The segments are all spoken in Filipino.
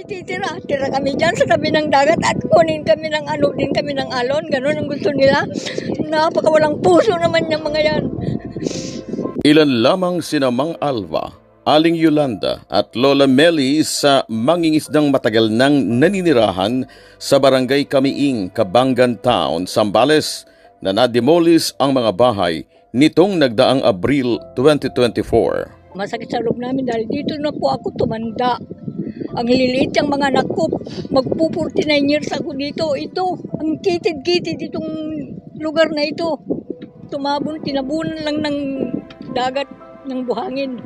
kami titira. Tira kami dyan sa tabi ng dagat at kunin kami ng ano din kami ng alon. Ganun ang gusto nila. Napakawalang puso naman yung mga yan. Ilan lamang sina Mang Alva, Aling Yolanda at Lola Meli sa mangingisdang matagal nang naninirahan sa barangay Kamiing, Kabangan Town, Sambales na nademolis ang mga bahay nitong nagdaang Abril 2024. Masakit sa loob namin dahil dito na po ako tumanda. Ang liliit yung mga anak ko. Magpo 49 years ako dito. Ito, ang kitid-kitid itong lugar na ito. Tumabon, tinabunan lang ng dagat ng buhangin.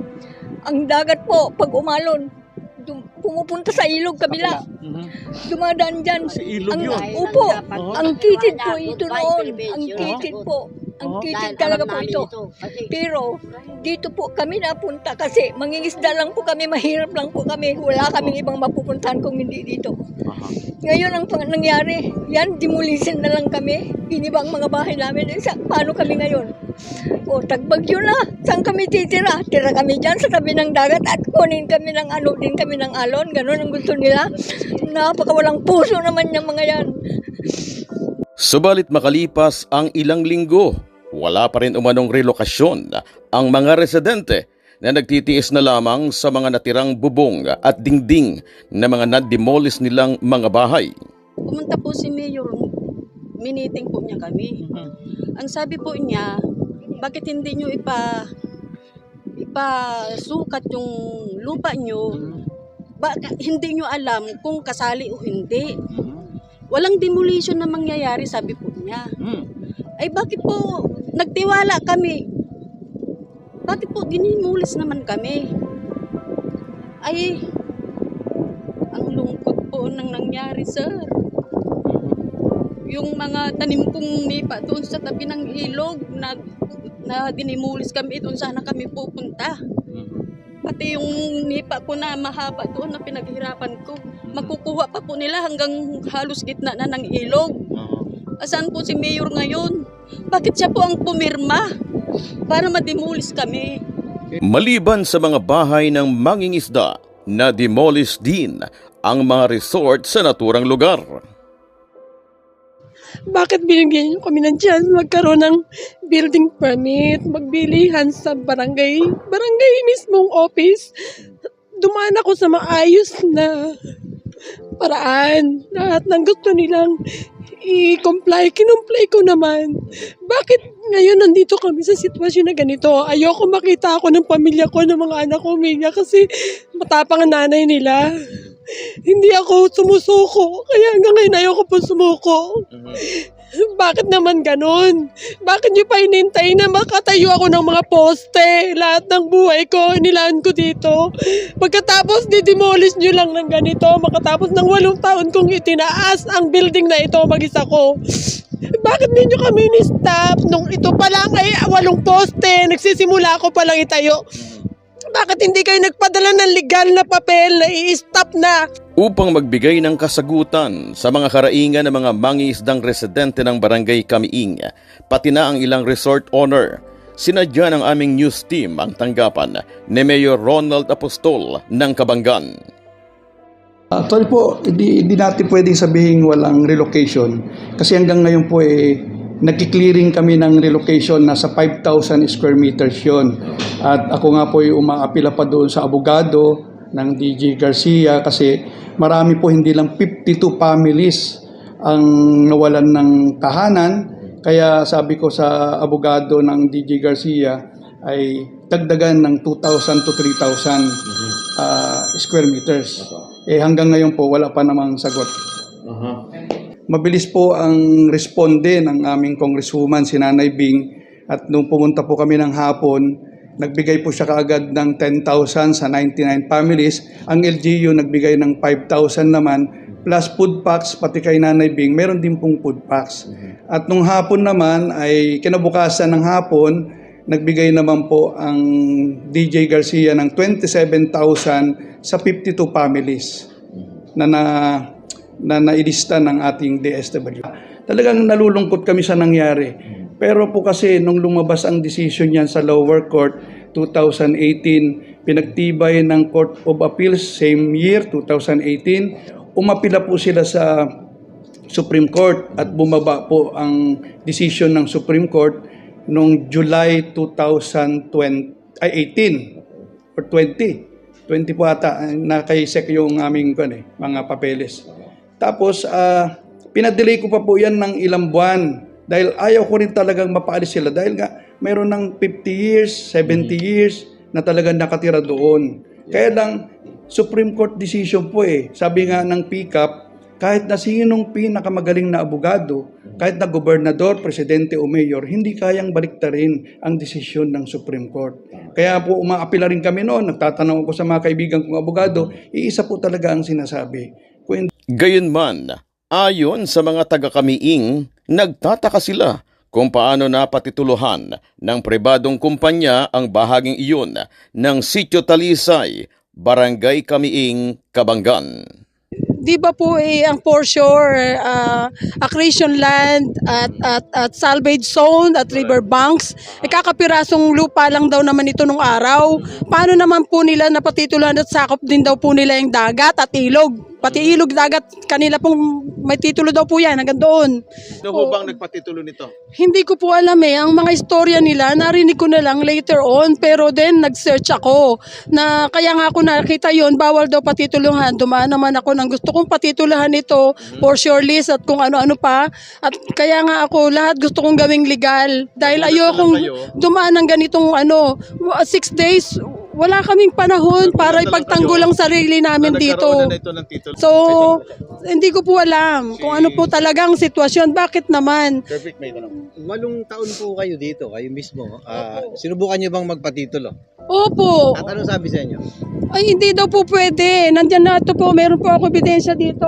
Ang dagat po, pag umalon, dum- pumupunta sa ilog kabila. Dumadaan dyan. Sa ilog ang, yun? Oo. ang kitid po ito noon. Ang kitid po. Ang kitid talaga po ito. Pero dito po kami napunta kasi mangingisda lang po kami, mahirap lang po kami. Wala kaming ibang mapupuntahan kung hindi dito. Ngayon ang pang- nangyari, yan, demolition na lang kami. Inibang mga bahay namin. Eh, sa- paano kami ngayon? O, tagbagyo na. Saan kami titira? Tira kami dyan sa tabi ng dagat at kunin kami ng ano din kami ng alon. Ganun ang gusto nila. Napakawalang puso naman yung mga yan. Subalit makalipas ang ilang linggo, wala pa rin umanong relokasyon ang mga residente na nagtitiis na lamang sa mga natirang bubong at dingding na mga nademolis nilang mga bahay. Pumunta po si Mayor, miniting po niya kami. Ang sabi po niya, bakit hindi nyo ipa ipasukat yung lupa nyo? Baka hindi nyo alam kung kasali o hindi. Walang demolition na mangyayari, sabi po niya. Ay bakit po nagtiwala kami? Bakit po dinimulis naman kami? Ay, ang lungkot po nang nangyari, sir. Yung mga tanim kong nipa doon sa tabi ng ilog na, na dinimulis kami doon sana kami pupunta. Pati yung nipa ko na mahaba doon na pinaghirapan ko. Makukuha pa po nila hanggang halos gitna na ng ilog. Asan po si Mayor ngayon? Bakit siya po ang pumirma para madimulis kami? Maliban sa mga bahay ng mangingisda, na demolish din ang mga resort sa naturang lugar. bakit binigyan niyo kami ng chance magkaroon ng building permit, magbilihan sa barangay, barangay mismong office. Dumaan ako sa maayos na paraan. Lahat ng gusto nilang i-comply, kinumply ko naman. Bakit ngayon nandito kami sa sitwasyon na ganito? Ayoko makita ako ng pamilya ko, ng mga anak ko, Mia, kasi matapang ang nanay nila. Hindi ako sumusuko. Kaya hanggang ngayon ayoko po sumuko. Bakit naman ganun? Bakit niyo pa inintay na makatayo ako ng mga poste? Lahat ng buhay ko, nilaan ko dito. Pagkatapos, didemolish niyo lang ng ganito. Makatapos ng walong taon kong itinaas ang building na ito mag-isa ko. Bakit ninyo kami ni-stop? Nung ito pa lang ay walong poste, nagsisimula ko pa lang itayo. Bakit hindi kayo nagpadala ng legal na papel na i-stop na? Upang magbigay ng kasagutan sa mga karaingan ng mga mangingisdang residente ng barangay Kamiing, pati na ang ilang resort owner, sinadya ng aming news team ang tanggapan ni Mayor Ronald Apostol ng Kabanggan. Actually po, hindi, hindi natin pwedeng sabihin walang relocation. Kasi hanggang ngayon po eh, nagki-clearing kami ng relocation na sa 5,000 square meters yon. At ako nga po ay umaapila pa doon sa abogado ng DJ Garcia kasi marami po hindi lang 52 families ang nawalan ng tahanan. Kaya sabi ko sa abogado ng DJ Garcia ay dagdagan ng 2,000 to 3,000 ah, square meters. Eh hanggang ngayon po wala pa namang sagot. Mabilis po ang responde ng aming congresswoman si Nanay Bing at nung pumunta po kami ng hapon, nagbigay po siya kaagad ng 10,000 sa 99 families. Ang LGU nagbigay ng 5,000 naman plus food packs pati kay Nanay Bing, meron din pong food packs. At nung hapon naman ay kinabukasan ng hapon, nagbigay naman po ang DJ Garcia ng 27,000 sa 52 families na na na nailista ng ating DSW. Talagang nalulungkot kami sa nangyari. Pero po kasi nung lumabas ang decision niyan sa lower court 2018 pinagtibay ng Court of Appeals same year, 2018. Umapila po sila sa Supreme Court at bumaba po ang decision ng Supreme Court noong July 2020, ay 18 or 20. 20 po ata, eh, nakaisek yung aming kan, eh, mga papeles. Tapos, ah, pinadelay ko pa po yan ng ilang buwan dahil ayaw ko rin talagang mapaalis sila dahil nga mayroon ng 50 years, 70 years na talagang nakatira doon. Kaya lang, Supreme Court decision po eh. Sabi nga ng PCAP, kahit na sinong pinakamagaling na abogado, kahit na gobernador, presidente o mayor, hindi kayang baliktarin ang desisyon ng Supreme Court. Kaya po umaapila rin kami noon, nagtatanong ako sa mga kaibigan kong abogado, iisa po talaga ang sinasabi. Kung Gayunman, ayon sa mga taga-kamiing, nagtataka sila kung paano napatituluhan ng pribadong kumpanya ang bahaging iyon ng Sitio Talisay, Barangay Kamiing, Kabanggan. Di ba po eh, ang foreshore, uh, accretion land at, at, at salvage zone at river banks, eh kakapirasong lupa lang daw naman ito nung araw. Paano naman po nila napatitulan at sakop din daw po nila yung dagat at ilog? Pati ilog, dagat, kanila pong may titulo daw po yan hanggang doon. Sino ho bang nagpatitulo nito? Hindi ko po alam eh. Ang mga istorya nila, narinig ko na lang later on. Pero then, nag-search ako. Na, kaya nga ako nakita yon bawal daw patituluhan. Dumaan naman ako ng gusto kong patituluhan ito for sure list at kung ano-ano pa. At kaya nga ako, lahat gusto kong gawing legal. Dahil ayokong dumaan ng ganitong ano, six days, wala kaming panahon para ipagtanggol ang sarili namin dito. Nagkaroon na ito ng titulo. So, hindi ko po alam kung ano po talagang sitwasyon. Bakit naman? Perfect, may tanong. Walong taon po kayo dito, kayo mismo. Ah, sinubukan niyo bang magpatitulo? Opo. At ano sabi sa inyo? Ay, hindi daw po pwede. Nandyan na ito po. Meron po ako ebidensya dito.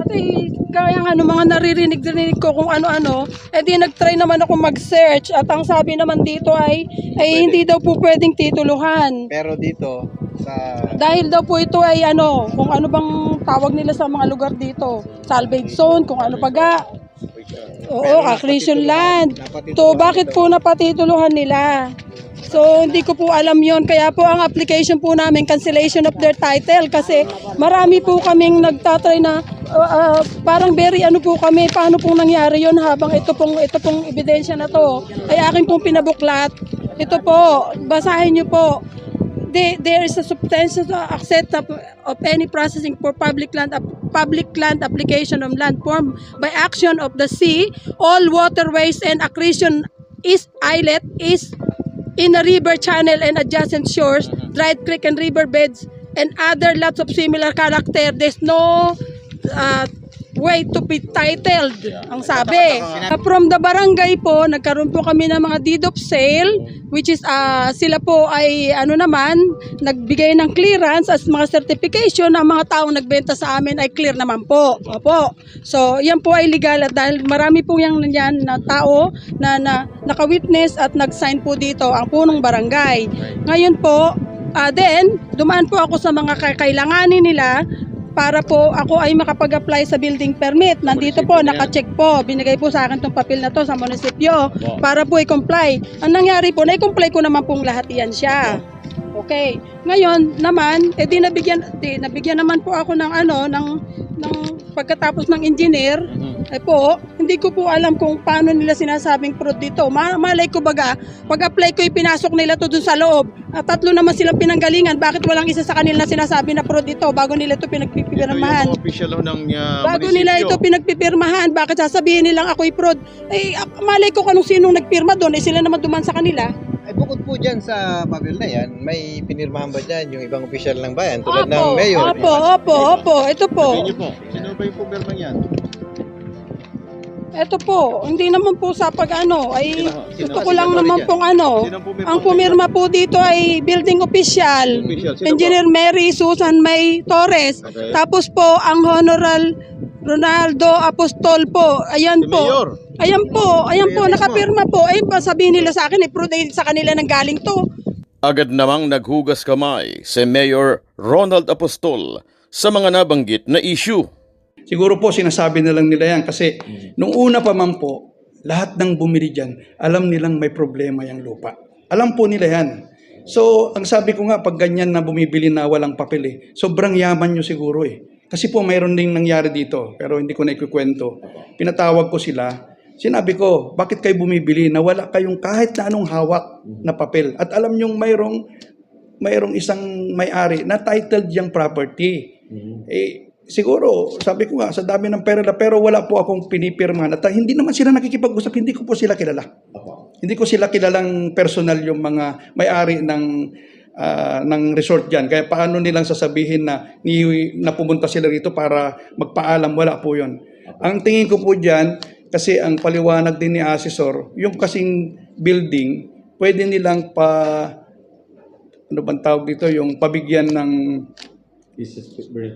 At eh, kaya nga, ano, mga naririnig-rinig ko kung ano-ano, eh di nag-try naman ako mag-search. At ang sabi naman dito ay, ay hindi daw po pwedeng tituluhan. Pero dito, sa... Dahil daw po ito ay ano, kung ano bang tawag nila sa mga lugar dito. Salvage zone, kung ano paga. Oo, accretion land. So, bakit po napatituluhan nila? So, hindi ko po alam yon Kaya po ang application po namin, cancellation of their title. Kasi marami po kaming nagtatry na uh, uh, parang very ano po kami, paano pong nangyari yon habang ito pong, ito pong ebidensya na to ay akin pong pinabuklat. Ito po, basahin niyo po they, there is a substantial accept of, of any processing for public land public land application of land form by action of the sea all waterways and accretion is islet is in a river channel and adjacent shores dried creek and river beds and other lots of similar character. There's no uh, way to be titled ang sabi. Uh, from the barangay po nagkaroon po kami ng mga deed of sale which is ah, sila po ay ano naman nagbigay ng clearance as mga certification na ang mga taong nagbenta sa amin ay clear naman po. Opo. So yan po ay legal at dahil marami po yang yan na tao na, na naka-witness at nag-sign po dito ang punong barangay. Ngayon po ah, then dumaan po ako sa mga kakailanganin nila para po ako ay makapag-apply sa building permit. Nandito po, naka-check po. Binigay po sa akin tong papel na to sa munisipyo para po i-comply. Ang nangyari po, na-comply ko naman pong lahat yan siya. Okay. Ngayon naman, eh di nabigyan, di, nabigyan naman po ako ng ano, ng, ng pagkatapos ng engineer, eh po, hindi ko po alam kung paano nila sinasabing fraud dito. Ma malay ko baga, pag-apply ko, ipinasok nila to dun sa loob. At tatlo naman silang pinanggalingan. Bakit walang isa sa kanila na sinasabi na fraud ito bago nila ito Ito pinagpipirmahan? yung official ho ng uh, Bago nila ito pinagpipirmahan, bakit sasabihin nilang ako'y fraud? Eh, ah, malay ko kung sinong nagpirma doon, eh sila naman duman sa kanila. Ay bukod po dyan sa papel na yan, may pinirmahan ba dyan yung ibang opisyal ng bayan tulad ng Opo, mayor? opo, opo, opo, ito po. Sabihin niyo po, sino ba yung pumirma niyan? Ito po, hindi naman po sa pag-ano, ay Sino- sino- gusto ko lang naman pong ano, Sino ang pumirma po dito ay building official, Official, sino po? Engineer Mary Susan May Torres. Okay. Tapos po, ang Honoral Ronaldo Apostol po, ayan Si po. Mayor. Ayan po, ayan po, nakapirma po. Ayun pa, sabihin nila sa akin, eh, proof eh, sa kanila nang galing to. Agad namang naghugas kamay si Mayor Ronald Apostol sa mga nabanggit na issue. Siguro po sinasabi na lang nila yan kasi nung una pa man po, lahat ng bumili dyan, alam nilang may problema yung lupa. Alam po nila yan. So, ang sabi ko nga, pag ganyan na bumibili na walang papel eh, sobrang yaman nyo siguro eh. Kasi po mayroon ding nangyari dito, pero hindi ko na ikukwento. Pinatawag ko sila, sinabi ko, bakit kayo bumibili na wala kayong kahit na anong hawak na papel? At alam nyo, mayroong, mayroong isang may-ari na titled yung property. Eh, siguro, sabi ko nga, sa dami ng pera na, pero wala po akong pinipirmahan. At hindi naman sila nakikipag-usap, hindi ko po sila kilala. Hindi ko sila kilalang personal yung mga may-ari ng ah, ng resort diyan. Kaya paano nilang sasabihin na ni na pumunta sila rito para magpaalam wala po 'yon. Ang tingin ko po diyan kasi ang paliwanag din ni assessor, yung kasing building, pwede nilang pa ano bang tawag dito, yung pabigyan ng Business,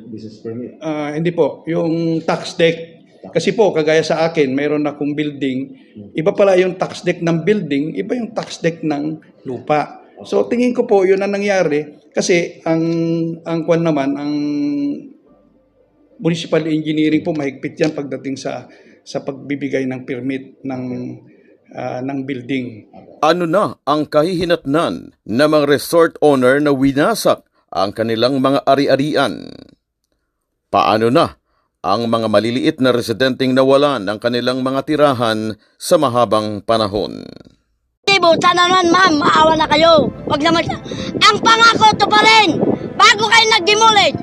business permit. Ah, hindi po, yung tax deck. Kasi po, kagaya sa akin, mayroon akong building. Iba pala yung tax deck ng building, iba yung tax deck ng lupa. So tingin ko po, yun ang nangyari. Kasi ang ang kwan naman, ang municipal engineering po mahigpit yan pagdating sa sa pagbibigay ng permit ng ah, ng building. Ano na ang kahihinatnan ng mga resort owner na winasak ang kanilang mga ari-arian? Paano na ang mga maliliit na residenteng nawalan ng kanilang mga tirahan sa mahabang panahon? Tibo, sana naman ma'am, maawa na kayo. Wag naman siya. Ang pangako to pa rin. Bago kayo nag-demolish.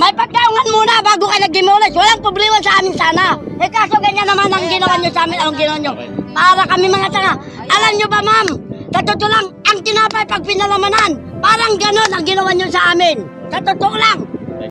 May pagkaungan muna bago kayo nag-demolish. Walang problema sa amin sana. Eh kaso ganyan naman ang ginawa nyo sa amin. Anong ginawa nyo? Para kami mga tanga. Alam nyo ba ma'am? Sa totoo lang, ang tinapay pag pinalamanan, parang ganon ang ginawa nyo sa amin. Sa totoo lang.